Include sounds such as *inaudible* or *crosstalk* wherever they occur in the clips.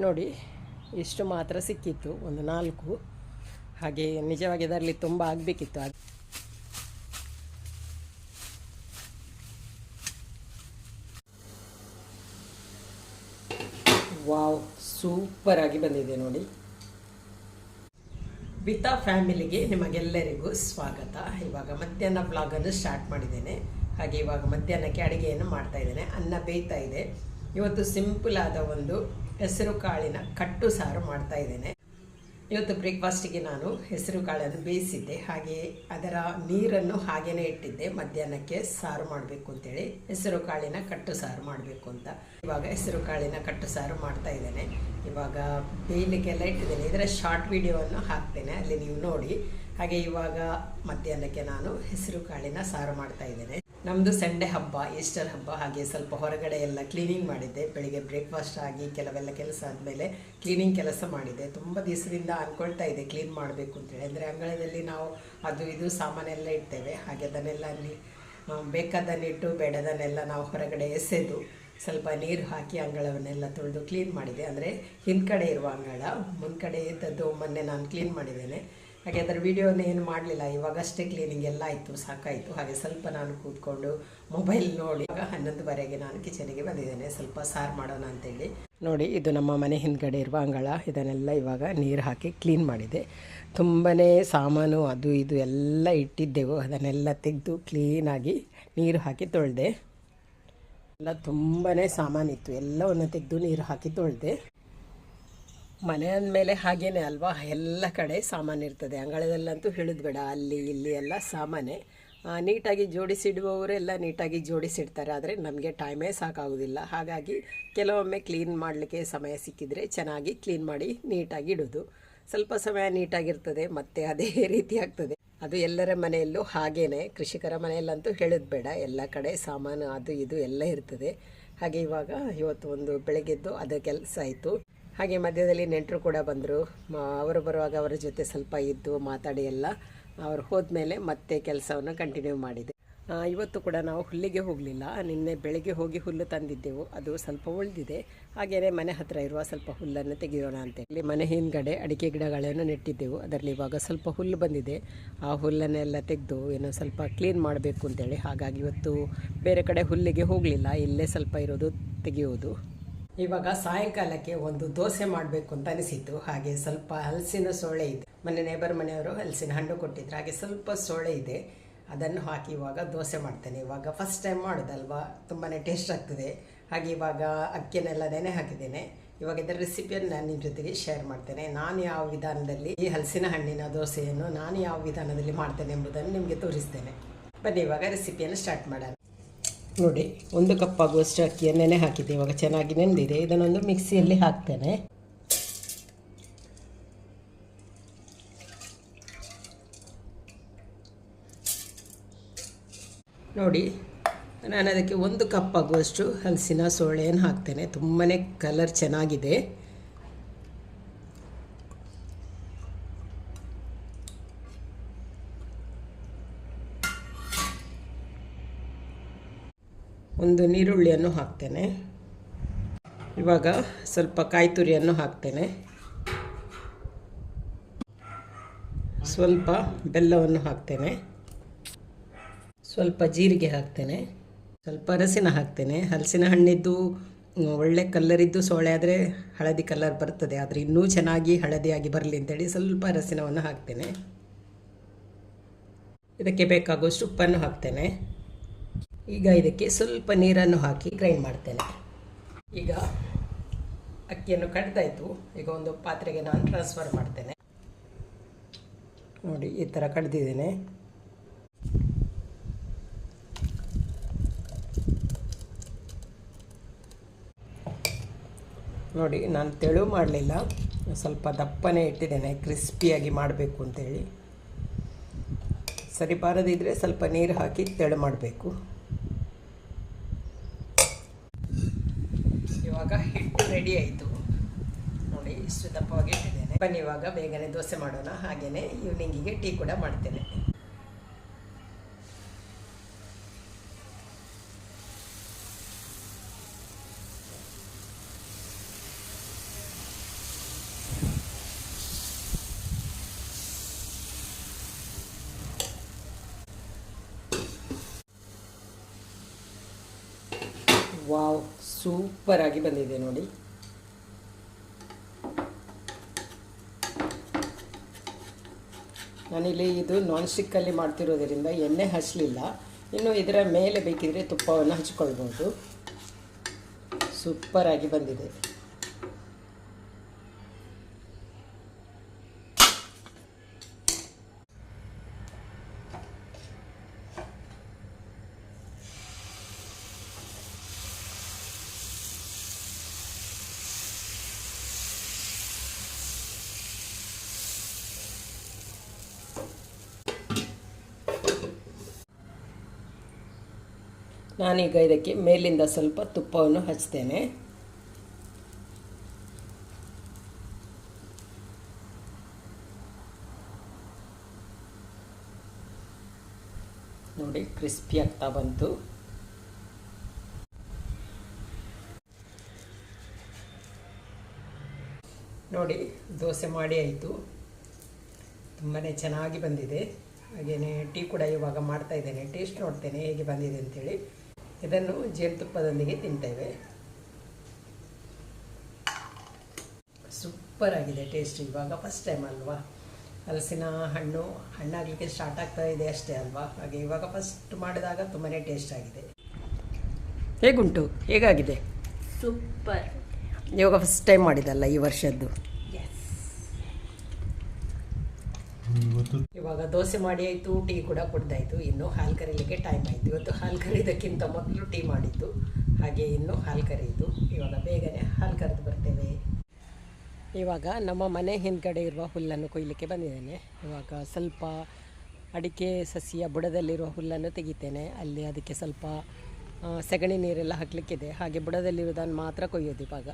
ನೋಡಿ, ಇಷ್ಟು ಮಾತ್ರ ಸಿಕ್ಕಿತ್ತು, ಒಂದು ನಾಲ್ಕು. ಹಾಗೆ ನಿಜವಾಗಿ ಅದರಲ್ಲಿ ತುಂಬ ಆಗಬೇಕಿತ್ತು. ಅದು ವಾವ್, ಸೂಪರ್ ಆಗಿ ಬಂದಿದೆ ನೋಡಿ. ಬಿತಾ ಫ್ಯಾಮಿಲಿಗೆ ನಿಮಗೆಲ್ಲರಿಗೂ ಸ್ವಾಗತ. ಇವಾಗ ಮಧ್ಯಾಹ್ನ ಬ್ಲಾಗನ್ನು ಸ್ಟಾರ್ಟ್ ಮಾಡಿದ್ದೇನೆ. ಹಾಗೆ ಇವಾಗ ಮಧ್ಯಾಹ್ನಕ್ಕೆ ಅಡುಗೆಯನ್ನು ಮಾಡ್ತಾ ಇದ್ದೇನೆ. ಅನ್ನ ಬೇಯ್ತಾ ಇದೆ. ಇವತ್ತು ಸಿಂಪಲ್ ಆದ ಒಂದು ಹೆಸರು ಕಾಳಿನ ಕಟ್ಟು ಸಾರು ಮಾಡ್ತಾ ಇದ್ದೇನೆ. ಇವತ್ತು ಬ್ರೇಕ್ಫಾಸ್ಟಿಗೆ ನಾನು ಹೆಸರು ಕಾಳನ್ನು ಬೇಯಿಸಿದ್ದೆ. ಹಾಗೆ ಅದರ ನೀರನ್ನು ಹಾಗೇನೆ ಇಟ್ಟಿದ್ದೆ. ಮಧ್ಯಾಹ್ನಕ್ಕೆ ಸಾರು ಮಾಡಬೇಕು ಅಂತೇಳಿ ಹೆಸರು ಕಾಳಿನ ಕಟ್ಟು ಸಾರು ಮಾಡಬೇಕು ಅಂತ. ಇವಾಗ ಹೆಸರು ಕಾಳಿನ ಕಟ್ಟು ಸಾರು ಮಾಡ್ತಾ ಇದ್ದೇನೆ. ಇವಾಗ ಬೇಯಲಿಕ್ಕೆಲ್ಲ ಇಟ್ಟಿದ್ದೇನೆ. ಇದರ ಶಾರ್ಟ್ ವಿಡಿಯೋವನ್ನು ಹಾಕ್ತೇನೆ. ಅಲ್ಲಿ ನೀವು ನೋಡಿ. ಹಾಗೆ ಇವಾಗ ಮಧ್ಯಾಹ್ನಕ್ಕೆ ನಾನು ಹೆಸರು ಕಾಳಿನ ಸಾರು ಮಾಡ್ತಾ ಇದ್ದೇನೆ. ನಮ್ಮದು ಸಂಡೇ ಹಬ್ಬ ಈಸ್ಟರ್ ಹಬ್ಬ, ಹಾಗೆ ಸ್ವಲ್ಪ ಹೊರಗಡೆ ಎಲ್ಲ ಕ್ಲೀನಿಂಗ್ ಮಾಡಿದ್ದೆ. ಬೆಳಿಗ್ಗೆ ಬ್ರೇಕ್ಫಾಸ್ಟ್ ಆಗಿ ಕೆಲವೆಲ್ಲ ಕೆಲಸ ಆದಮೇಲೆ ಕ್ಲೀನಿಂಗ್ ಕೆಲಸ ಮಾಡಿದೆ. ತುಂಬ ದಿವಸದಿಂದ ಅಂದ್ಕೊಳ್ತಾ ಇದೆ ಕ್ಲೀನ್ ಮಾಡಬೇಕು ಅಂತೇಳಿ ಅಂದರೆ ಅಂಗಳದಲ್ಲಿ ನಾವು ಅದು ಇದು ಸಾಮಾನೆಲ್ಲ ಇಡ್ತೇವೆ. ಹಾಗೆ ಅದನ್ನೆಲ್ಲ ಅಲ್ಲಿ ಬೇಕಾದನ್ನಿಟ್ಟು ಬೇಡದನ್ನೆಲ್ಲ ನಾವು ಹೊರಗಡೆ ಎಸೆದು ಸ್ವಲ್ಪ ನೀರು ಹಾಕಿ ಅಂಗಳವನ್ನೆಲ್ಲ ತೊಳೆದು ಕ್ಲೀನ್ ಮಾಡಿದೆ. ಅಂದರೆ ಹಿಂದ್ಗಡೆ ಇರುವ ಅಂಗಳ, ಮುಂದ್ಗಡೆ ಇದ್ದದ್ದು ಮೊನ್ನೆ ನಾನು ಕ್ಲೀನ್ ಮಾಡಿದ್ದೇನೆ. ಹಾಗೆ ಅದರ ಏನು ಮಾಡಲಿಲ್ಲ, ಇವಾಗಷ್ಟೇ ಕ್ಲೀನಿಂಗ್ ಎಲ್ಲ ಇತ್ತು ಸಾಕಾಯಿತು. ಹಾಗೆ ಸ್ವಲ್ಪ ನಾನು ಕೂತ್ಕೊಂಡು ಮೊಬೈಲ್ ನೋಡಿ ಆಗ ಹನ್ನೊಂದುವರೆಗೆ ನಾನು ಕಿಚನಿಗೆ ಬಂದಿದ್ದೇನೆ. ಸ್ವಲ್ಪ ಸಾರು ಮಾಡೋಣ ಅಂತೇಳಿ. ನೋಡಿ, ಇದು ನಮ್ಮ ಮನೆ ಹಿಂದ್ಗಡೆ ಇರುವ ಅಂಗಳ. ಇದನ್ನೆಲ್ಲ ಇವಾಗ ನೀರು ಹಾಕಿ ಕ್ಲೀನ್ ಮಾಡಿದೆ. ತುಂಬಾ ಸಾಮಾನು, ಅದು ಇದು ಎಲ್ಲ ಇಟ್ಟಿದ್ದೆವು. ಅದನ್ನೆಲ್ಲ ತೆಗೆದು ಕ್ಲೀನಾಗಿ ನೀರು ಹಾಕಿ ತೊಳೆದೆ. ಎಲ್ಲ ತುಂಬಾ ಸಾಮಾನಿತ್ತು. ಎಲ್ಲವನ್ನು ತೆಗೆದು ನೀರು ಹಾಕಿ ತೊಳೆದೆ. ಮನೆ ಅಂದಮೇಲೆ ಹಾಗೇನೆ ಅಲ್ವಾ? ಎಲ್ಲ ಕಡೆ ಸಾಮಾನು ಇರ್ತದೆ. ಅಂಗಳದಲ್ಲಂತೂ ಹೇಳಿದ್ ಬೇಡ. ಅಲ್ಲಿ, ಇಲ್ಲಿ ಎಲ್ಲ ಸಾಮಾನೆ. ನೀಟಾಗಿ ಜೋಡಿಸಿಡುವವರೆಲ್ಲ ನೀಟಾಗಿ ಜೋಡಿಸಿಡ್ತಾರೆ. ಆದರೆ ನಮಗೆ ಟೈಮೇ ಸಾಕಾಗೋದಿಲ್ಲ. ಹಾಗಾಗಿ ಕೆಲವೊಮ್ಮೆ ಕ್ಲೀನ್ ಮಾಡಲಿಕ್ಕೆ ಸಮಯ ಸಿಕ್ಕಿದರೆ ಚೆನ್ನಾಗಿ ಕ್ಲೀನ್ ಮಾಡಿ ನೀಟಾಗಿ ಇಡೋದು. ಸ್ವಲ್ಪ ಸಮಯ ನೀಟಾಗಿರ್ತದೆ, ಮತ್ತೆ ಅದೇ *laughs* ರೀತಿ ಆಗ್ತದೆ. ಅದು ಎಲ್ಲರ ಮನೆಯಲ್ಲೂ ಹಾಗೇನೆ. ಕೃಷಿಕರ ಮನೆಯಲ್ಲಂತೂ ಹೇಳೋದು ಬೇಡ. ಎಲ್ಲ ಕಡೆ ಸಾಮಾನು, ಅದು, ಇದು ಎಲ್ಲ ಇರ್ತದೆ. ಹಾಗೆ ಇವಾಗ ಇವತ್ತು ಒಂದು ಬೆಳಗ್ಗೆದ್ದು ಅದು ಕೆಲಸ ಆಯಿತು. ಹಾಗೆ ಮಧ್ಯದಲ್ಲಿ ನೆಂಟರು ಕೂಡ ಬಂದರು. ಅವರು ಬರುವಾಗ ಅವರ ಜೊತೆ ಸ್ವಲ್ಪ ಇದ್ದು ಮಾತಾಡಿ ಎಲ್ಲ. ಅವ್ರು ಹೋದ್ಮೇಲೆ ಮತ್ತೆ ಕೆಲಸವನ್ನು ಕಂಟಿನ್ಯೂ ಮಾಡಿದೆ. ಇವತ್ತು ಕೂಡ ನಾವು ಹುಲ್ಲಿಗೆ ಹೋಗಲಿಲ್ಲ. ನಿನ್ನೆ ಬೆಳಗ್ಗೆ ಹೋಗಿ ಹುಲ್ಲು ತಂದಿದ್ದೆವು. ಅದು ಸ್ವಲ್ಪ ಉಳಿದಿದೆ. ಹಾಗೆಯೇ ಮನೆ ಹತ್ತಿರ ಇರುವ ಸ್ವಲ್ಪ ಹುಲ್ಲನ್ನು ತೆಗೆಯೋಣ ಅಂತೇಳಿ ಮನೆ ಹಿಂದ್ಗಡೆ ಅಡಿಕೆ ಗಿಡಗಳನ್ನು ನೆಟ್ಟಿದ್ದೆವು. ಅದರಲ್ಲಿ ಇವಾಗ ಸ್ವಲ್ಪ ಹುಲ್ಲು ಬಂದಿದೆ. ಆ ಹುಲ್ಲನ್ನೆಲ್ಲ ತೆಗೆದು ಏನೋ ಸ್ವಲ್ಪ ಕ್ಲೀನ್ ಮಾಡಬೇಕು ಅಂತೇಳಿ ಹಾಗಾಗಿ ಇವತ್ತು ಬೇರೆ ಕಡೆ ಹುಲ್ಲಿಗೆ ಹೋಗಲಿಲ್ಲ. ಇಲ್ಲೇ ಸ್ವಲ್ಪ ಇರೋದು ತೆಗೆಯೋದು. ಇವಾಗ ಸಾಯಂಕಾಲಕ್ಕೆ ಒಂದು ದೋಸೆ ಮಾಡಬೇಕು ಅಂತ ಅನಿಸಿತ್ತು. ಹಾಗೆ ಸ್ವಲ್ಪ ಹಲಸಿನ ಸೊಳ್ಳೆ ಇದೆ. ಮನೆ ನೇಬರ್ ಮನೆಯವರು ಹಲಸಿನ ಹಣ್ಣು ಕೊಟ್ಟಿದ್ರು. ಹಾಗೆ ಸ್ವಲ್ಪ ಸೊಳ್ಳೆ ಇದೆ. ಅದನ್ನು ಹಾಕಿ ಇವಾಗ ದೋಸೆ ಮಾಡ್ತೇನೆ. ಇವಾಗ ಫಸ್ಟ್ ಟೈಮ್ ಮಾಡೋದಲ್ವಾ? ತುಂಬಾ ಟೇಸ್ಟ್ ಆಗ್ತದೆ. ಹಾಗೆ ಇವಾಗ ಅಕ್ಕಿನೆಲ್ಲ ನೆನೆ ಹಾಕಿದ್ದೇನೆ. ಇವಾಗ ಇದರ ರೆಸಿಪಿಯನ್ನು ನಾನು ನಿಮ್ಮ ಜೊತೆಗೆ ಶೇರ್ ಮಾಡ್ತೇನೆ. ನಾನು ಯಾವ ವಿಧಾನದಲ್ಲಿ ಈ ಹಲಸಿನ ಹಣ್ಣಿನ ದೋಸೆಯನ್ನು ನಾನು ಯಾವ ವಿಧಾನದಲ್ಲಿ ಮಾಡ್ತೇನೆ ಎಂಬುದನ್ನು ನಿಮಗೆ ತೋರಿಸ್ತೇನೆ. ಬನ್ನಿ, ಇವಾಗ ರೆಸಿಪಿಯನ್ನು ಸ್ಟಾರ್ಟ್ ಮಾಡೋಣ. ನೋಡಿ, ಒಂದು ಕಪ್ ಆಗುವಷ್ಟು ಅಕ್ಕಿಯ ನೆನೆ ಹಾಕಿದ್ದೆ. ಇವಾಗ ಚೆನ್ನಾಗಿ ನೆಂದಿದೆ. ಇದನ್ನೊಂದು ಮಿಕ್ಸಿಯಲ್ಲಿ ಹಾಕ್ತೇನೆ. ನೋಡಿ ನಾನು ಅದಕ್ಕೆ ಒಂದು ಕಪ್ ಆಗುವಷ್ಟು ಹಲಸಿನ ಸೊಳ್ಳೆಯನ್ನು ಹಾಕ್ತೇನೆ. ತುಂಬಾ ಕಲರ್ ಚೆನ್ನಾಗಿದೆ. ಒಂದು ನೀರುಳ್ಳಿಯನ್ನು ಹಾಕ್ತೇನೆ. ಇವಾಗ ಸ್ವಲ್ಪ ಕಾಯಿ ತುರಿಯನ್ನು ಹಾಕ್ತೇನೆ. ಸ್ವಲ್ಪ ಬೆಲ್ಲವನ್ನು ಹಾಕ್ತೇನೆ. ಸ್ವಲ್ಪ ಜೀರಿಗೆ ಹಾಕ್ತೇನೆ. ಸ್ವಲ್ಪ ಅರಸಿನ ಹಾಕ್ತೇನೆ. ಹಲಸಿನ ಹಣ್ಣಿದ್ದು, ಒಳ್ಳೆ ಕಲ್ಲರಿದ್ದು ಸೋಳೆ ಆದರೆ ಹಳದಿ ಕಲರ್ ಬರ್ತದೆ. ಆದರೆ ಇನ್ನೂ ಚೆನ್ನಾಗಿ ಹಳದಿಯಾಗಿ ಬರಲಿ ಅಂತೇಳಿ ಸ್ವಲ್ಪ ಅರಸಿನವನ್ನು ಹಾಕ್ತೇನೆ. ಇದಕ್ಕೆ ಬೇಕಾಗುವಷ್ಟು ಉಪ್ಪನ್ನು ಹಾಕ್ತೇನೆ. ಈಗ ಇದಕ್ಕೆ ಸ್ವಲ್ಪ ನೀರನ್ನು ಹಾಕಿ ಗ್ರೈಂಡ್ ಮಾಡ್ತೇನೆ. ಈಗ ಅಕ್ಕಿಯನ್ನು ಕಡ್ದಾಯಿತು ಈಗ ಒಂದು ಪಾತ್ರೆಗೆ ನಾನು ಟ್ರಾನ್ಸ್ಫರ್ ಮಾಡ್ತೇನೆ. ನೋಡಿ, ಈ ಥರ ಕಡ್ದಿದ್ದೇನೆ. ನೋಡಿ, ನಾನು ತೆಳು ಮಾಡಲಿಲ್ಲ. ಸ್ವಲ್ಪ ದಪ್ಪನೇ ಇಟ್ಟಿದ್ದೇನೆ ಕ್ರಿಸ್ಪಿಯಾಗಿ ಮಾಡಬೇಕು ಅಂತೇಳಿ. ಸರಿ ಬಾರದಿದ್ದರೆ ಸ್ವಲ್ಪ ನೀರು ಹಾಕಿ ತೆಳು ಮಾಡಬೇಕು. ರೆಡಿ ಆಯಿತು. ನೋಡಿ ಇಷ್ಟು ದಪ್ಪವಾಗಿ ಇಟ್ಟಿದ್ದೇನೆ ಬನ್ನಿ ಇವಾಗ ಬೇಗನೆ ದೋಸೆ ಮಾಡೋಣ. ಹಾಗೇ ಈವ್ನಿಂಗಿಗೆ ಟೀ ಕೂಡ ಮಾಡ್ತೇನೆ. ವಾವ್ ಆಗಿ ಬಂದಿದೆ ನೋಡಿ. ನಾನಿಲ್ಲಿ ಇದು ನಾನ್ ಸ್ಟಿಕ್ಕಲ್ಲಿ ಮಾಡ್ತಿರೋದರಿಂದ ಎಣ್ಣೆ ಹಚ್ಚಲಿಲ್ಲ ಇನ್ನು ಇದರ ಮೇಲೆ ಬೇಕಿದ್ರೆ ತುಪ್ಪವನ್ನು ಹಚ್ಕೊಳ್ಬೋದು. ಸೂಪರಾಗಿ ಬಂದಿದೆ. ನಾನೀಗ ಇದಕ್ಕೆ ಮೇಲಿಂದ ಸ್ವಲ್ಪ ತುಪ್ಪವನ್ನು ಹಚ್ತೇನೆ. ನೋಡಿ, ಕ್ರಿಸ್ಪಿ ಆಗ್ತಾ ಬಂತು. ನೋಡಿ, ದೋಸೆ ಮಾಡಿ ಆಯಿತು. ತುಂಬಾ ಚೆನ್ನಾಗಿ ಬಂದಿದೆ. ಹಾಗೆಯೇ ಟೀ ಕೂಡ ಇವಾಗ ಮಾಡ್ತಾ ಇದ್ದೇನೆ. ಟೇಸ್ಟ್ ನೋಡ್ತೇನೆ ಹೇಗೆ ಬಂದಿದೆ ಅಂತೇಳಿ. ಇದನ್ನು ಜೇನುತುಪ್ಪದೊಂದಿಗೆ ತಿಂತೇವೆ. ಸೂಪರ್ ಆಗಿದೆ ಟೇಸ್ಟ್ ಇವಾಗ ಫಸ್ಟ್ ಟೈಮ್ ಅಲ್ವಾ? ಹಲಸಿನ ಹಣ್ಣು ಹಣ್ಣಾಗಲಿಕ್ಕೆ ಸ್ಟಾರ್ಟ್ ಆಗ್ತಾ ಇದೆ ಅಷ್ಟೇ ಅಲ್ವಾ? ಹಾಗೆ ಇವಾಗ ಫಸ್ಟ್ ಮಾಡಿದಾಗ ತುಂಬಾ ಟೇಸ್ಟ್ ಆಗಿದೆ. ಹೇಗುಂಟು? ಹೇಗಾಗಿದೆ? ಸೂಪರ್ ಇವಾಗ ಫಸ್ಟ್ ಟೈಮ್ ಮಾಡಿದಲ್ಲ ಈ ವರ್ಷದ್ದು? ಇವಾಗ ದೋಸೆ ಮಾಡಿ ಆಯಿತು, ಟೀ ಕೂಡ ಕುಡ್ದಾಯ್ತು. ಇನ್ನು ಹಾಲು ಕರೀಲಿಕ್ಕೆ ಟೈಮ್ ಆಯಿತು. ಇವತ್ತು ಹಾಲು ಕರೀದಕ್ಕಿಂತ ಮೊದಲು ಟೀ ಮಾಡಿದ್ದು. ಹಾಗೆ ಇನ್ನು ಹಾಲು ಕರೀತು ಇವಾಗ ಬೇಗನೆ ಹಾಲು ಕರೆದು ಬರ್ತೇವೆ. ಇವಾಗ ನಮ್ಮ ಮನೆ ಹಿಂದ್ಗಡೆ ಇರುವ ಹುಲ್ಲನ್ನು ಕೊಯ್ಲಿಕ್ಕೆ ಬಂದಿದ್ದೇನೆ. ಇವಾಗ ಸ್ವಲ್ಪ ಅಡಿಕೆ ಸಸಿಯ ಬುಡದಲ್ಲಿರುವ ಹುಲ್ಲನ್ನು ತೆಗಿತೇನೆ. ಅಲ್ಲಿ ಅದಕ್ಕೆ ಸ್ವಲ್ಪ ಸಗಣಿ ನೀರೆಲ್ಲ ಹಾಕಲಿಕ್ಕಿದೆ. ಹಾಗೆ ಬುಡದಲ್ಲಿರೋದನ್ನು ಮಾತ್ರ ಕೊಯ್ಯೋದು ಇವಾಗ.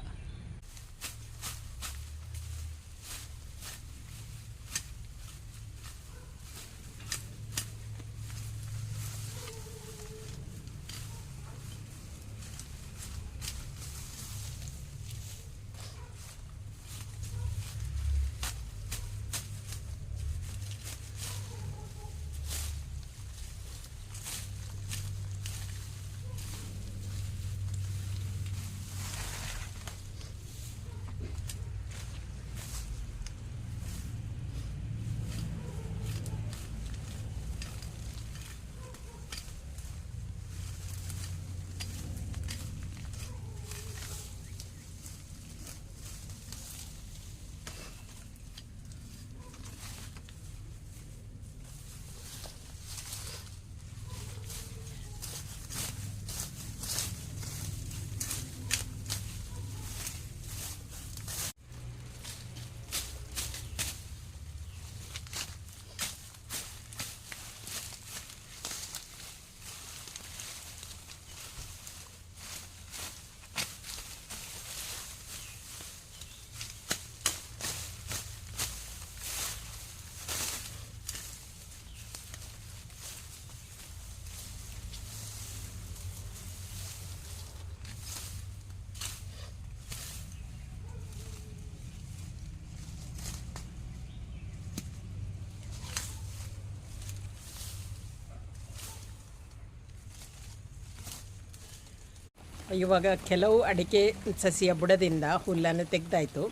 ಇವಾಗ ಕೆಲವು ಅಡಿಕೆ ಸಸಿಯ ಬುಡದಿಂದ ಹುಲ್ಲನ್ನು ತೆಗೆದಾಯಿತು.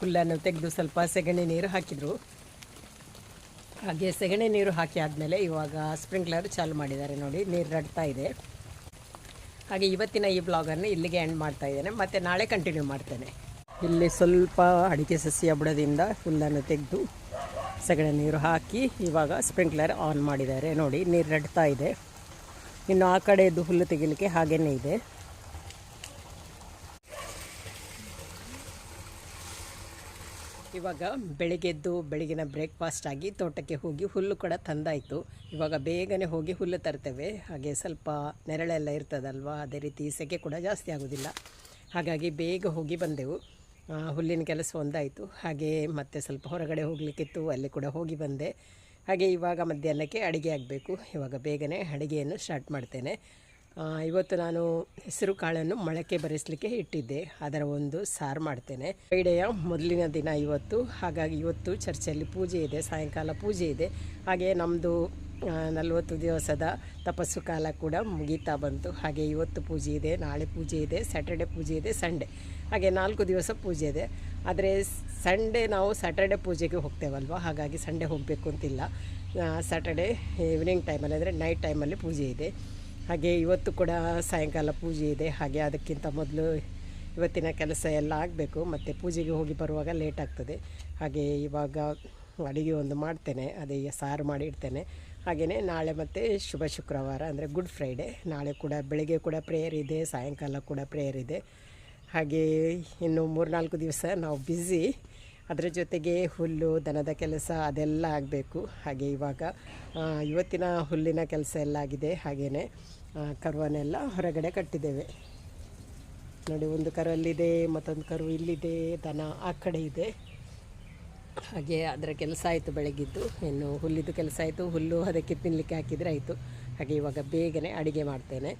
ಹುಲ್ಲನ್ನು ತೆಗೆದು ಸ್ವಲ್ಪ ಸೆಗಣಿ ನೀರು ಹಾಕಿದರು. ಹಾಗೆ ಸೆಗಣಿ ನೀರು ಹಾಕಿ ಆದಮೇಲೆ ಇವಾಗ ಸ್ಪ್ರಿಂಕ್ಲರ್ ಚಾಲು ಮಾಡಿದ್ದಾರೆ ನೋಡಿ, ನೀರು ರಡ್ತಾ ಇದೆ. ಹಾಗೆ ಇವತ್ತಿನ ಈ ಬ್ಲಾಗನ್ನು ಇಲ್ಲಿಗೆ ಎಂಡ್ ಮಾಡ್ತಾ ಇದ್ದೇನೆ. ಮತ್ತು ನಾಳೆ ಕಂಟಿನ್ಯೂ ಮಾಡ್ತೇನೆ. ಇಲ್ಲಿ ಸ್ವಲ್ಪ ಅಡಿಕೆ ಸಸಿಯ ಬುಡದಿಂದ ಹುಲ್ಲನ್ನು ತೆಗೆದು ಸಗಣಿ ನೀರು ಹಾಕಿ ಇವಾಗ ಸ್ಪ್ರಿಂಕ್ಲರ್ ಆನ್ ಮಾಡಿದ್ದಾರೆ ನೋಡಿ, ನೀರು ರಡ್ತಾ ಇದೆ. ಇನ್ನು ಆ ಕಡೆಯದ್ದು ಹುಲ್ಲು ತೆಗಿಲಿಕ್ಕೆ ಹಾಗೇ ಇದೆ. ಇವಾಗ ಬೆಳಿಗ್ಗೆದ್ದು ಬೆಳಗಿನ ಬ್ರೇಕ್ಫಾಸ್ಟ್ ಆಗಿ ತೋಟಕ್ಕೆ ಹೋಗಿ ಹುಲ್ಲು ಕೂಡ ತಂದಾಯಿತು. ಇವಾಗ ಬೇಗನೆ ಹೋಗಿ ಹುಲ್ಲು ತರ್ತೇವೆ. ಹಾಗೆ ಸ್ವಲ್ಪ ನೆರಳೆಲ್ಲ ಇರ್ತದಲ್ವಾ? ಅದೇ ರೀತಿ ಸೆಕೆ ಕೂಡ ಜಾಸ್ತಿ ಆಗೋದಿಲ್ಲ. ಹಾಗಾಗಿ ಬೇಗ ಹೋಗಿ ಬಂದೆವು. ಹುಲ್ಲಿನ ಕೆಲಸ ಒಂದಾಯಿತು. ಹಾಗೆ ಮತ್ತೆ ಸ್ವಲ್ಪ ಹೊರಗಡೆ ಹೋಗಲಿಕ್ಕಿತ್ತು. ಅಲ್ಲಿ ಕೂಡ ಹೋಗಿ ಬಂದೆ. ಹಾಗೆ ಇವಾಗ ಮಧ್ಯಾಹ್ನಕ್ಕೆ ಅಡುಗೆ ಆಗಬೇಕು. ಇವಾಗ ಬೇಗನೆ ಅಡುಗೆಯನ್ನು ಸ್ಟಾರ್ಟ್ ಮಾಡ್ತೇನೆ. ಇವತ್ತು ನಾನು ಹೆಸರು ಕಾಳನ್ನು ಮೊಳಕೆ ಬರೆಸಲಿಕ್ಕೆ ಇಟ್ಟಿದ್ದೆ. ಅದರ ಒಂದು ಸಾರು ಮಾಡ್ತೇನೆ. ಫ್ರೈಡೆಯ ಮೊದಲಿನ ದಿನ ಇವತ್ತು. ಹಾಗಾಗಿ ಇವತ್ತು ಚರ್ಚಲ್ಲಿ ಪೂಜೆ ಇದೆ, ಸಾಯಂಕಾಲ ಪೂಜೆ ಇದೆ. ಹಾಗೆ ನಮ್ಮದು ನಲವತ್ತು ದಿವಸದ ತಪಸ್ಸು ಕಾಲ ಕೂಡ ಮುಗೀತಾ ಬಂತು. ಹಾಗೆ ಇವತ್ತು ಪೂಜೆ ಇದೆ, ನಾಳೆ ಪೂಜೆ ಇದೆ ಸ್ಯಾಟರ್ಡೆ ಪೂಜೆ ಇದೆ ಸಂಡೇ ಹಾಗೆ ನಾಲ್ಕು ದಿವಸ ಪೂಜೆ ಇದೆ. ಆದರೆ ಸಂಡೇ ನಾವು ಸ್ಯಾಟರ್ಡೆ ಪೂಜೆಗೆ ಹೋಗ್ತೇವಲ್ವ? ಹಾಗಾಗಿ ಸಂಡೇ ಹೋಗಬೇಕು ಅಂತಿಲ್ಲ ಸ್ಯಾಟರ್ಡೆ ಈವ್ನಿಂಗ್ ಟೈಮಲ್ಲಿ ಅಂದರೆ ನೈಟ್ ಟೈಮಲ್ಲಿ ಪೂಜೆ ಇದೆ. ಹಾಗೆ ಇವತ್ತು ಕೂಡ ಸಾಯಂಕಾಲ ಪೂಜೆ ಇದೆ. ಹಾಗೆ ಅದಕ್ಕಿಂತ ಮೊದಲು ಇವತ್ತಿನ ಕೆಲಸ ಎಲ್ಲ ಆಗಬೇಕು. ಮತ್ತು ಪೂಜೆಗೆ ಹೋಗಿ ಬರುವಾಗ ಲೇಟ್ ಆಗ್ತದೆ. ಹಾಗೆ ಇವಾಗ ಅಡುಗೆ ಒಂದು ಮಾಡ್ತೇನೆ. ಅದೇ ಸಾರು ಮಾಡಿ ಇಡ್ತೇನೆ. ಹಾಗೆಯೇ ನಾಳೆ ಮತ್ತು ಶುಭ ಶುಕ್ರವಾರ ಅಂದರೆ ಗುಡ್ ಫ್ರೈಡೆ ನಾಳೆ ಕೂಡ ಬೆಳಗ್ಗೆ ಕೂಡ ಪ್ರೇಯರ್ ಇದೆ. ಸಾಯಂಕಾಲ ಕೂಡ ಪ್ರೇಯರ್ ಇದೆ. ಹಾಗೆ ಇನ್ನು ಮೂರ್ನಾಲ್ಕು ದಿವಸ ನಾವು ಬ್ಯುಸಿ ಅದರ ಜೊತೆಗೆ ಹುಲ್ಲು, ದನದ ಕೆಲಸ ಅದೆಲ್ಲ ಆಗಬೇಕು. ಹಾಗೆ ಇವಾಗ ಇವತ್ತಿನ ಹುಲ್ಲಿನ ಕೆಲಸ ಎಲ್ಲ ಆಗಿದೆ. ಹಾಗೆಯೇ ಕರುವನ್ನೆಲ್ಲ ಹೊರಗಡೆ ಕಟ್ಟಿದ್ದೇವೆ. ನೋಡಿ, ಒಂದು ಕರು ಅಲ್ಲಿದೆ ಮತ್ತೊಂದು ಕರು ಇಲ್ಲಿದೆ, ದನ ಆ ಕಡೆ ಇದೆ. ಹಾಗೆ ಅದರ ಕೆಲಸ ಆಯಿತು ಬೆಳಗಿದ್ದು. ಇನ್ನು ಹುಲ್ಲಿದ್ದು ಕೆಲಸ ಆಯಿತು. ಹುಲ್ಲು ಅದಕ್ಕೆ ತಿನ್ನಲಿಕ್ಕೆ ಹಾಕಿದರೆ ಆಯಿತು. ಹಾಗೆ ಇವಾಗ ಬೇಗನೆ ಅಡುಗೆ ಮಾಡ್ತೇನೆ.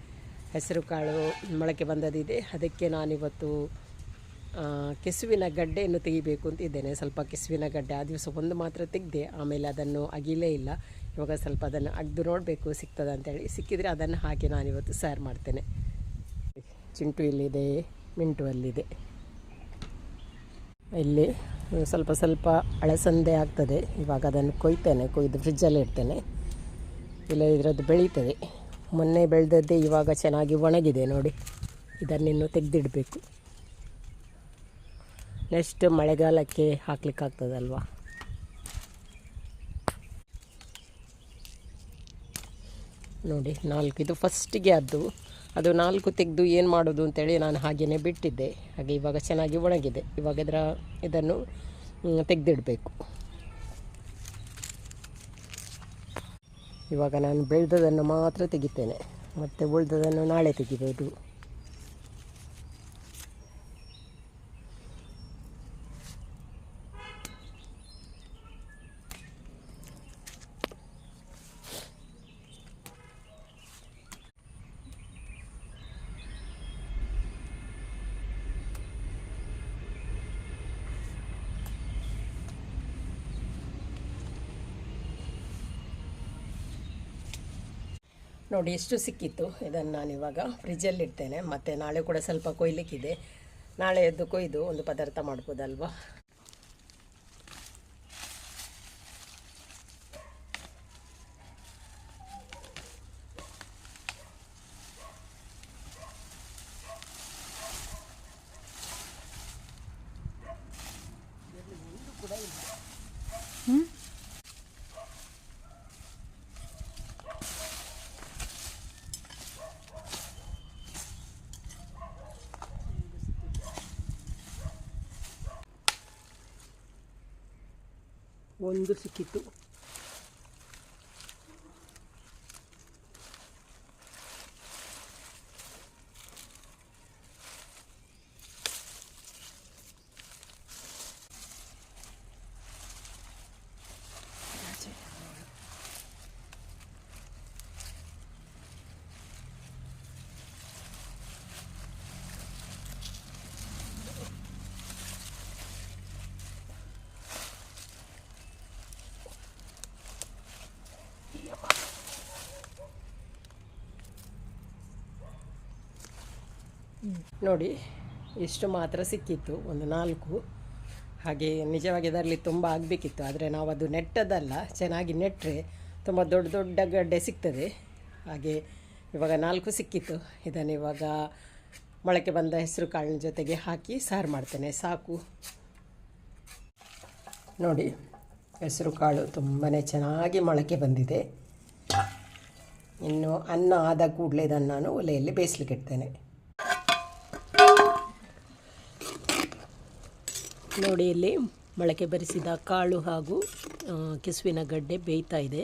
ಹೆಸರು ಕಾಳು ಮೊಳಕೆ ಬಂದದಿದೆ. ಅದಕ್ಕೆ ನಾನಿವತ್ತು ಕೆಸುವಿನ ಗಡ್ಡೆಯನ್ನು ತೆಗಿಬೇಕು ಅಂತ ಇದ್ದೇನೆ. ಸ್ವಲ್ಪ ಕೆಸುವಿನ ಗಡ್ಡೆ ಆ ದಿವಸ ಒಂದು ಮಾತ್ರ ತೆಗೆದೆ, ಆಮೇಲೆ ಅದನ್ನು ಅಗಿಲೇ ಇಲ್ಲ. ಇವಾಗ ಸ್ವಲ್ಪ ಅದನ್ನು ಅಗ್ದು ನೋಡಬೇಕು ಸಿಗ್ತದೆ ಅಂತೇಳಿ ಸಿಕ್ಕಿದರೆ ಅದನ್ನು ಹಾಕಿ ನಾನಿವತ್ತು ಸಾರು ಮಾಡ್ತೇನೆ. ಚಿಂಟು ಇಲ್ಲಿದೆ, ಮಿಂಟು ಅಲ್ಲಿದೆ. ಇಲ್ಲಿ ಸ್ವಲ್ಪ ಸ್ವಲ್ಪ ಅಳಸಂದೆ ಆಗ್ತದೆ. ಇವಾಗ ಅದನ್ನು ಕೊಯ್ತೇನೆ, ಕೊಯ್ದು ಫ್ರಿಜ್ಜಲ್ಲಿ ಇಡ್ತೇನೆ. ಇಲ್ಲ, ಇದರದ್ದು ಬೆಳೀತದೆ. ಮೊನ್ನೆ ಬೆಳೆದದ್ದೇ ಇವಾಗ ಚೆನ್ನಾಗಿ ಒಣಗಿದೆ ನೋಡಿ. ಇದನ್ನಿನ್ನು ತೆಗೆದಿಡಬೇಕು. ನೆಕ್ಸ್ಟ್ ಮಳೆಗಾಲಕ್ಕೆ ಹಾಕ್ಲಿಕ್ಕಾಗ್ತದಲ್ವಾ? ನೋಡಿ, ನಾಲ್ಕು, ಇದು ಫಸ್ಟಿಗೆ ಅದು. ಅದು ನಾಲ್ಕು ತೆಗೆದು ಏನು ಮಾಡೋದು ಅಂತೇಳಿ ನಾನು ಹಾಗೆಯೇ ಬಿಟ್ಟಿದ್ದೆ. ಹಾಗೆ ಇವಾಗ ಚೆನ್ನಾಗಿ ಒಣಗಿದೆ. ಇವಾಗ ಇದರ, ಇದನ್ನು ತೆಗೆದಿಡಬೇಕು. ಇವಾಗ ನಾನು ಬೆಳೆದದನ್ನು ಮಾತ್ರ ತೆಗಿತೇನೆ. ಮತ್ತು ಉಳಿದದನ್ನು ನಾಳೆ ತೆಗಿಬೋದು. ನೋಡಿ, ಎಷ್ಟು ಸಿಕ್ಕಿತ್ತು? ಇದನ್ನು ನಾನು ಇವಾಗ ಫ್ರಿಜ್ಜಲ್ಲಿ ಇಡ್ತೇನೆ. ಮತ್ತು ನಾಳೆ ಕೂಡ ಸ್ವಲ್ಪ ಕೊಯ್ಲಿಕ್ಕಿದೆ. ನಾಳೆ ಎದ್ದು ಕೊಯ್ದು ಒಂದು ಪದಾರ್ಥ ಮಾಡ್ಬೋದಲ್ವಾ? ಒಂದು ಸಿಕ್ಕಿತ್ತು. ನೋಡಿ, ಇಷ್ಟು ಮಾತ್ರ ಸಿಕ್ಕಿತ್ತು, ಒಂದು ನಾಲ್ಕು. ಹಾಗೆ ನಿಜವಾಗಿ ಅದರಲ್ಲಿ ತುಂಬ ಆಗಬೇಕಿತ್ತು, ಆದರೆ ನಾವು ಅದು ನೆಟ್ಟದಲ್ಲ ಚೆನ್ನಾಗಿ ನೆಟ್ಟರೆ ತುಂಬ ದೊಡ್ಡ ದೊಡ್ಡ ಗಡ್ಡೆ ಸಿಗ್ತದೆ. ಹಾಗೆ ಇವಾಗ ನಾಲ್ಕು ಸಿಕ್ಕಿತ್ತು, ಇದನ್ನು ಇವಾಗ ಮೊಳಕೆ ಬಂದ ಹೆಸರು ಕಾಳಿನ ಜೊತೆಗೆ ಹಾಕಿ ಸಾರು ಮಾಡ್ತೇನೆ, ಸಾಕು. ನೋಡಿ, ಹೆಸರು ಕಾಳು ತುಂಬಾ ಚೆನ್ನಾಗಿ ಮೊಳಕೆ ಬಂದಿದೆ. ಇನ್ನು ಅನ್ನ ಆದ ಕೂಡಲೇ ಇದನ್ನು ನಾನು ಒಲೆಯಲ್ಲಿ ಬೇಯಿಸ್ಲಿಕ್ಕೆ ಇಡ್ತೇನೆ. ನೋಡಿ ಇಲ್ಲಿ ಮೊಳಕೆ ಬರಿಸಿದ ಕಾಳು ಹಾಗೂ ಕೆಸುವಿನ ಗಡ್ಡೆ ಬೇಯ್ತಾ ಇದೆ.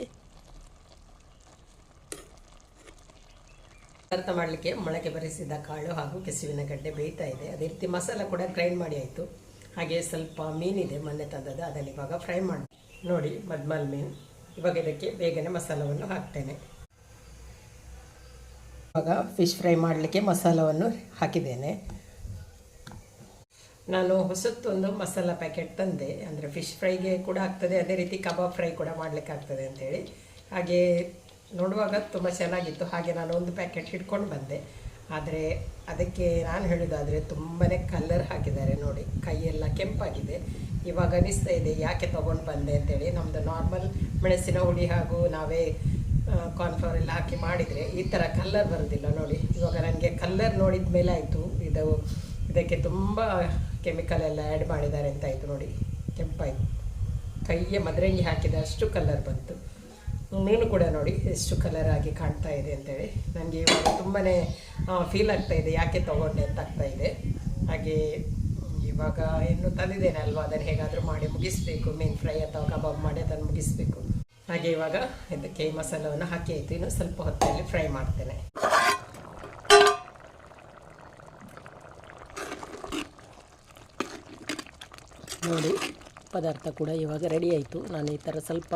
ಪದಾರ್ಥ ಮಾಡಲಿಕ್ಕೆ ಮೊಳಕೆ ಬರಿಸಿದ ಕಾಳು ಹಾಗೂ ಕೆಸುವಿನ ಗಡ್ಡೆ ಬೇಯ್ತಾ ಇದೆ. ಅದೇ ರೀತಿ ಮಸಾಲ ಕೂಡ ಗ್ರೈಂಡ್ ಮಾಡಿ ಆಯಿತು. ಹಾಗೆ ಸ್ವಲ್ಪ ಮೀನಿದೆ ಮೊನ್ನೆ ತಂದದ್ದು ಅದನ್ನು ಇವಾಗ ಫ್ರೈ ಮಾಡಿ, ನೋಡಿ ಮದ್ಮಲ್ ಮೀನು. ಇವಾಗ ಇದಕ್ಕೆ ಬೇಗನೆ ಮಸಾಲವನ್ನು ಹಾಕ್ತೇನೆ. ಇವಾಗ ಫಿಶ್ ಫ್ರೈ ಮಾಡಲಿಕ್ಕೆ ಮಸಾಲವನ್ನು ಹಾಕಿದ್ದೇನೆ. ನಾನು ಹೊಸತ್ತೊಂದು ಮಸಾಲ ಪ್ಯಾಕೆಟ್ ತಂದೆ. ಅಂದರೆ ಫಿಶ್ ಫ್ರೈಗೆ ಕೂಡ ಆಗ್ತದೆ. ಅದೇ ರೀತಿ ಕಬಾಬ್ ಫ್ರೈ ಕೂಡ ಮಾಡಲಿಕ್ಕೆ ಆಗ್ತದೆ ಅಂತೇಳಿ. ಹಾಗೆ ನೋಡುವಾಗ ತುಂಬ ಚೆನ್ನಾಗಿತ್ತು. ಹಾಗೆ ನಾನು ಒಂದು ಪ್ಯಾಕೆಟ್ ಹಿಡ್ಕೊಂಡು ಬಂದೆ. ಆದರೆ ಅದಕ್ಕೆ ನಾನು ಹೇಳೋದಾದರೆ ತುಂಬಾ ಕಲರ್ ಹಾಕಿದ್ದಾರೆ ನೋಡಿ. ಕೈಯೆಲ್ಲ ಕೆಂಪಾಗಿದೆ. ಇವಾಗ ಅನಿಸ್ತಾ ಇದೆ, ಯಾಕೆ ತೊಗೊಂಡು ಬಂದೆ ಅಂತೇಳಿ. ನಮ್ಮದು ನಾರ್ಮಲ್ ಮೆಣಸಿನ ಹುಳಿ ಹಾಗೂ ನಾವೇ ಕಾರ್ನ್ಫ್ಲವರ್ ಎಲ್ಲ ಹಾಕಿ ಮಾಡಿದರೆ ಈ ಥರ ಕಲ್ಲರ್ ಬರೋದಿಲ್ಲ ನೋಡಿ. ಇವಾಗ ನನಗೆ ಕಲ್ಲರ್ ನೋಡಿದ ಮೇಲೆ ಆಯಿತು. ಇದು ಇದಕ್ಕೆ ತುಂಬ ಕೆಮಿಕಲ್ ಎಲ್ಲ ಆ್ಯಡ್ ಮಾಡಿದ್ದಾರೆ ಅಂತ ಆಯಿತು ನೋಡಿ. ಕೆಂಪಾಯಿತು. ಕೈಗೆ ಮದರಂಗಿ ಹಾಕಿದ ಅಷ್ಟು ಕಲರ್ ಬಂತು. ನೀನು ಕೂಡ ನೋಡಿ ಎಷ್ಟು ಕಲರ್ ಆಗಿ ಕಾಣ್ತಾ ಇದೆ ಅಂತೇಳಿ. ನನಗೆ ಇವಾಗ ತುಂಬಾ ಫೀಲ್ ಆಗ್ತಾ ಇದೆ. ಯಾಕೆ ತೊಗೊಂಡೆ ಅಂತ ಆಗ್ತಾ ಇದೆ. ಹಾಗೆ ಇವಾಗ ಇನ್ನು ತಂದಿದ್ದೇನೆ ಅಲ್ವಾ? ಅದನ್ನು ಹೇಗಾದರೂ ಮಾಡಿ ಮುಗಿಸ್ಬೇಕು. ಮೀನು ಫ್ರೈ ಅಥವಾ ಕಬಾಬ್ ಮಾಡಿ ಅದನ್ನು ಮುಗಿಸ್ಬೇಕು. ಹಾಗೆ ಇವಾಗ ಇದಕ್ಕೆ ಮಸಾಲವನ್ನು ಹಾಕಿ ಆಯಿತು. ಇನ್ನು ಸ್ವಲ್ಪ ಹೊತ್ತಲ್ಲಿ ಫ್ರೈ ಮಾಡ್ತೇನೆ. ನೋಡಿ, ಪದಾರ್ಥ ಕೂಡ ಇವಾಗ ರೆಡಿ ಆಯಿತು. ನಾನು ಈ ಥರ ಸ್ವಲ್ಪ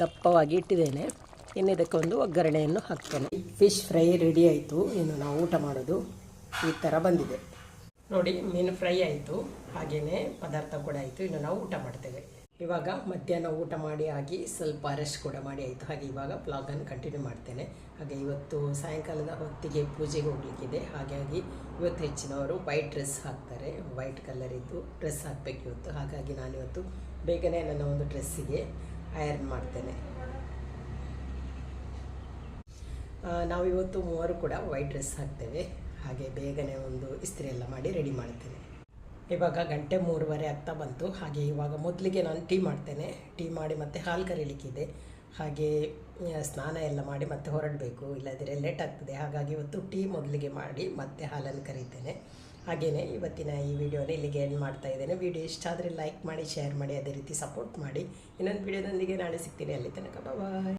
ದಪ್ಪವಾಗಿ ಇಟ್ಟಿದ್ದೇನೆ. ಇನ್ನು ಇದಕ್ಕೆ ಒಂದು ಒಗ್ಗರಣೆಯನ್ನು ಹಾಕ್ತೇನೆ. ಫಿಶ್ ಫ್ರೈ ರೆಡಿ ಆಯಿತು. ಇನ್ನು ನಾವು ಊಟ ಮಾಡೋದು ಈ ಥರ ಬಂದಿದೆ. ನೋಡಿ, ಮೀನು ಫ್ರೈ ಆಯಿತು. ಹಾಗೆಯೇ ಪದಾರ್ಥ ಕೂಡ ಆಯಿತು. ಇನ್ನು ನಾವು ಊಟ ಮಾಡ್ತೇವೆ. ಇವಾಗ ಮಧ್ಯಾಹ್ನ ಊಟ ಮಾಡಿ ಆಗಿ ಸ್ವಲ್ಪ ರೆಸ್ಟ್ ಕೂಡ ಮಾಡಿ ಆಯಿತು. ಹಾಗೆ ಇವಾಗ ಬ್ಲಾಗನ್ನು ಕಂಟಿನ್ಯೂ ಮಾಡ್ತೇನೆ. ಹಾಗೆ ಇವತ್ತು ಸಾಯಂಕಾಲದ ಹೊತ್ತಿಗೆ ಪೂಜೆಗೆ ಹೋಗ್ಲಿಕ್ಕಿದೆ. ಹಾಗಾಗಿ ಇವತ್ತು ಹೆಚ್ಚಿನವರು ವೈಟ್ ಡ್ರೆಸ್ ಹಾಕ್ತಾರೆ. ವೈಟ್ ಕಲರಿದ್ದು ಡ್ರೆಸ್ ಹಾಕಬೇಕು ಇವತ್ತು. ಹಾಗಾಗಿ ನಾನಿವತ್ತು ಬೇಗನೆ ನನ್ನ ಒಂದು ಡ್ರೆಸ್ಸಿಗೆ ಐರನ್ ಮಾಡ್ತೇನೆ. ನಾವಿವತ್ತು ಮೂವರು ಕೂಡ ವೈಟ್ ಡ್ರೆಸ್ ಹಾಕ್ತೇವೆ. ಹಾಗೆ ಬೇಗನೆ ಒಂದು ಇಸ್ತ್ರಿ ಎಲ್ಲ ಮಾಡಿ ರೆಡಿ ಮಾಡ್ತೇನೆ. ಇವಾಗ ಗಂಟೆ ಮೂರುವರೆ ಆಗ್ತಾ ಬಂತು. ಹಾಗೆ ಇವಾಗ ಮೊದಲಿಗೆ ನಾನು ಟೀ ಮಾಡ್ತೇನೆ. ಟೀ ಮಾಡಿ ಮತ್ತೆ ಹಾಲು ಕರೀಲಿಕ್ಕಿದೆ. ಹಾಗೆ ಸ್ನಾನ ಎಲ್ಲ ಮಾಡಿ ಮತ್ತೆ ಹೊರಡಬೇಕು. ಇಲ್ಲದಿದ್ದರೆ ಲೇಟ್ ಆಗ್ತದೆ. ಹಾಗಾಗಿ ಇವತ್ತು ಟೀ ಮೊದಲಿಗೆ ಮಾಡಿ ಮತ್ತೆ ಹಾಲನ್ನು ಕರೀತೇನೆ. ಹಾಗೆಯೇ ಇವತ್ತಿನ ಈ ವಿಡಿಯೋನ ಇಲ್ಲಿಗೆ ಎಂಡ್ ಮಾಡ್ತಾ ಇದ್ದೇನೆ. ವಿಡಿಯೋ ಇಷ್ಟ ಆದರೆ ಲೈಕ್ ಮಾಡಿ ಶೇರ್ ಮಾಡಿ, ಅದೇ ರೀತಿ ಸಪೋರ್ಟ್ ಮಾಡಿ. ಇನ್ನೊಂದು ವಿಡಿಯೋದೊಂದಿಗೆ ನಾಳೆ ಸಿಗ್ತೀನಿ. ಅಲ್ಲಿ ತನಕ ಬಾಯ್